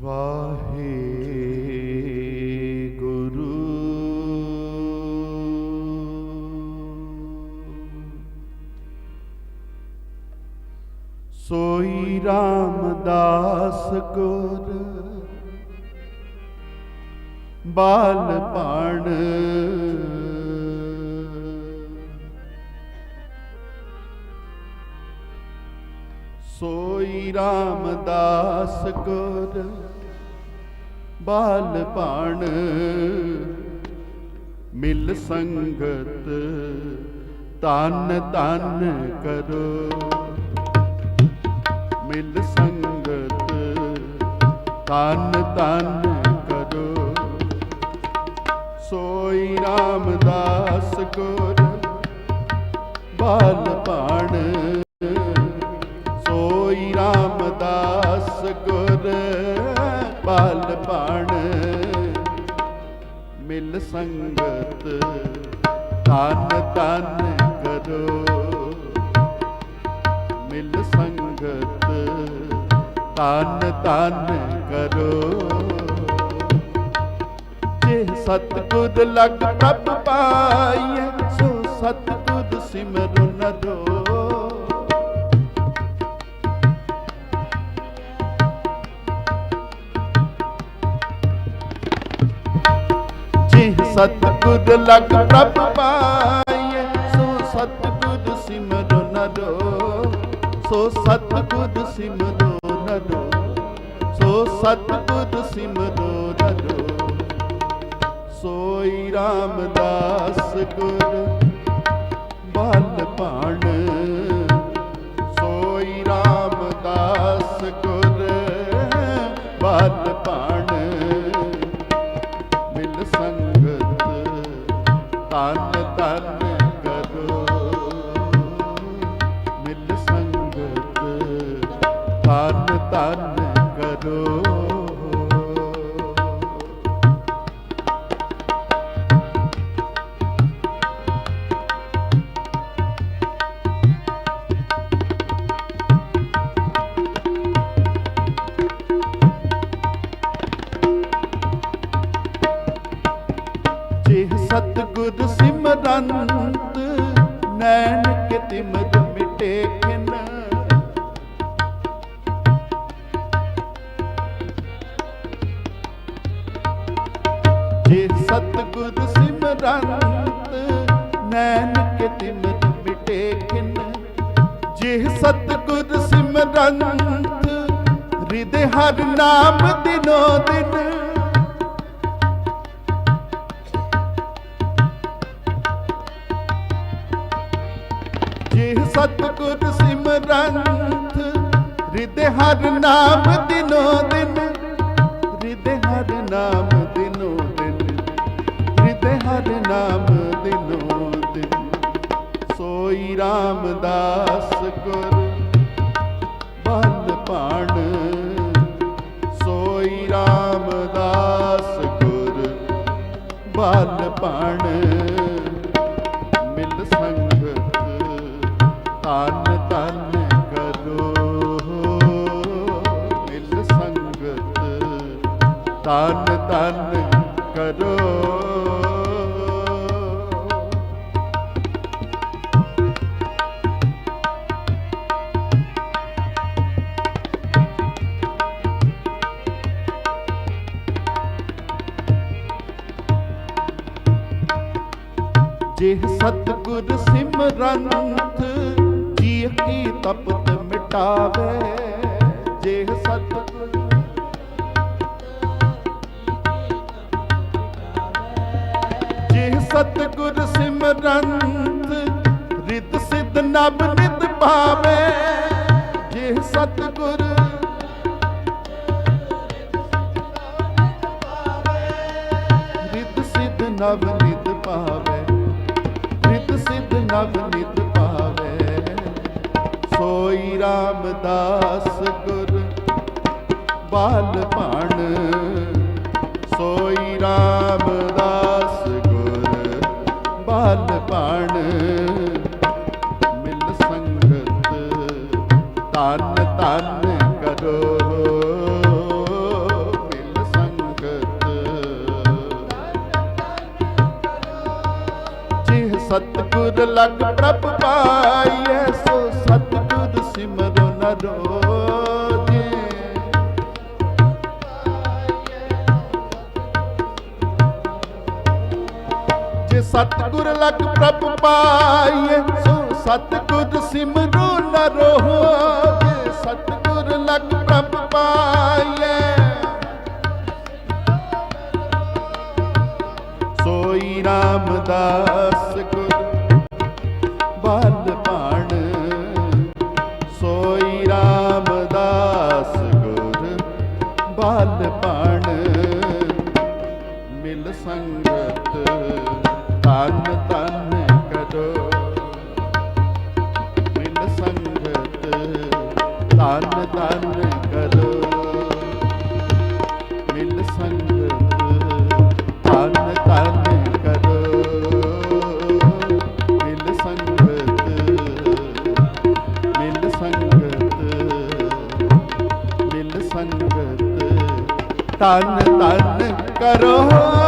ਵਾਹਿਗੁਰੂ। ਸੋਈ ਰਾਮਦਾਸ ਗੁਰ ਬਾਲ ਪਾਣ ਸੋਈ ਰਾਮਦਾਸ ਗੁਰ ਬਾਲ ਪਾਣ ਮਿਲ ਸੰਗਤ ਤਨ ਤਨ ਕਰੋ। ਮਿਲ ਸੰਗਤ ਤਨ ਤਨ ਕਰੋ। ਸੋਈ ਰਾਮਦਾਸ ਗੁਰ ਬਾਲ ਪਾਣ ਸੋਈ ਰਾਮਦਾਸ ਗੁਰ ਬਾਲ ਪਾਣ ਮਿਲ ਸੰਗਤ ਤਨ ਤਨ ਕਰੋ। ਮਿਲ ਸੰਗਤ ਤਨ ਤਨ ਕਰੋ। ਜੇ ਸਤਗੁਰ ਲਗ ਪ੍ਰਭ ਪਾਈਐ, ਸੋ ਸਤਗੁਰ ਸਿਮਰੁ ਨ ਸਤਗੁਰ ਲਗ ਪ੍ਰਭ ਪਾਈਐ। ਸੋ ਸਤਗੁਰ ਸਿਮਰੁ ਨ ਰੋ। ਸੋ ਸਤਗੁਰ ਸਿਮਰੁ ਨ ਸੋ ਸਤਗੁਰ ਸਿਮਰੁ ਨ ਸੋਈ ਰਾਮਦਾਸ ਗੁਰ। ਸਤਗੁਰ ਸਿਮਰੰਤ ਨੈਣ ਕੇ ਤਿਮਰ ਮਿਟੇ ਖਿਨ ਜੇ ਸਤਗੁਰ ਸਿਮਰੰਤ ਨੈਣ ਕੇ ਤਿਮਰ ਮਿਟੇ ਖਿਨ ਜੇ ਸਤਗੁਰ ਸਿਮਰੰਤ, ਹਿਰਦੇ ਹਰ ਨਾਮ ਦਿਨੋ ਦਿਨ। ਸਤਿਗੁਰ ਸਿਮਰੰਤ ਹਿਰਦੇ ਹਰ ਨਾਮ ਦਿਨੋ ਦਿਨ ਹਿਰਦੇ ਹਰ ਨਾਮ ਦਿਨੋ ਦਿਨ ਹਿਰਦੇ ਹਰ ਨਾਮ ਦਿਨੋ ਦਿਨ। ਸੋਈ ਰਾਮਦਾਸ ਗੁਰ ਬੰਦ ਭਾਣ। ਸੋਈ ਰਾਮਦਾਸ ਗੁਰ, ਬਲ ਭਾਣ। ਕਰੋ। ਜੇ ਸਤਗੁਰ ਸਿਮਰਨਤ ਜੀ ਕੀ ਤਪਤ ਮਿਟਾਵੇ। ਸਤਗੁਰ ਸਿਮਰੰਤ ਰਿਤ ਸਿਧ ਨਬ ਨਿਤ ਪਾਵੇ ਜੇ ਸਤਗੁਰ ਰਿਤ ਸਿਧ ਨਬ ਨਿਤ ਪਾਵੇ ਰਿਤ ਸਿਧ ਨਬ ਨਿਤ ਪਾਵੇ ਸੋਈ ਰਾਮਦਾਸ ਗੁਰ, ਬਾਲ ਭਾਣ ਹਲ ਕਰੋ। ਮਿਲ ਸੰਗਤ ਜਿਹ ਸਤਗੁਰ ਲਗ ਪ੍ਰਭ ਪਾਈਐ ਸੋ ਸਤਿਗੁਰ ਸਿਮਰੋ ਨਰੋ। ਸਤਿਗੁਰ ਲਗ ਪ੍ਰਭ ਪਾਈਐ ਸੋ ਸਤਿਗੁਰ ਸਿਮਰੋ ਨ ਰੋਜੇ ਸਤਿਗੁਰ ਲਗ ਪ੍ਰਭ ਪਾਈਐ ਸੋਈ ਰਾਮਦਾਸ ਗੁਰ ਤਨ ਤਨ ਕਰੋ। ਮਿਲ ਸੰਗਤ ਤਨ ਤਨ ਕਰੋ। ਮਿਲ ਸੰਗਤ ਮਿਲ ਸੰਗਤ ਮਿਲ ਸੰਗਤ। ਤਨ ਤਨ ਕਰੋ।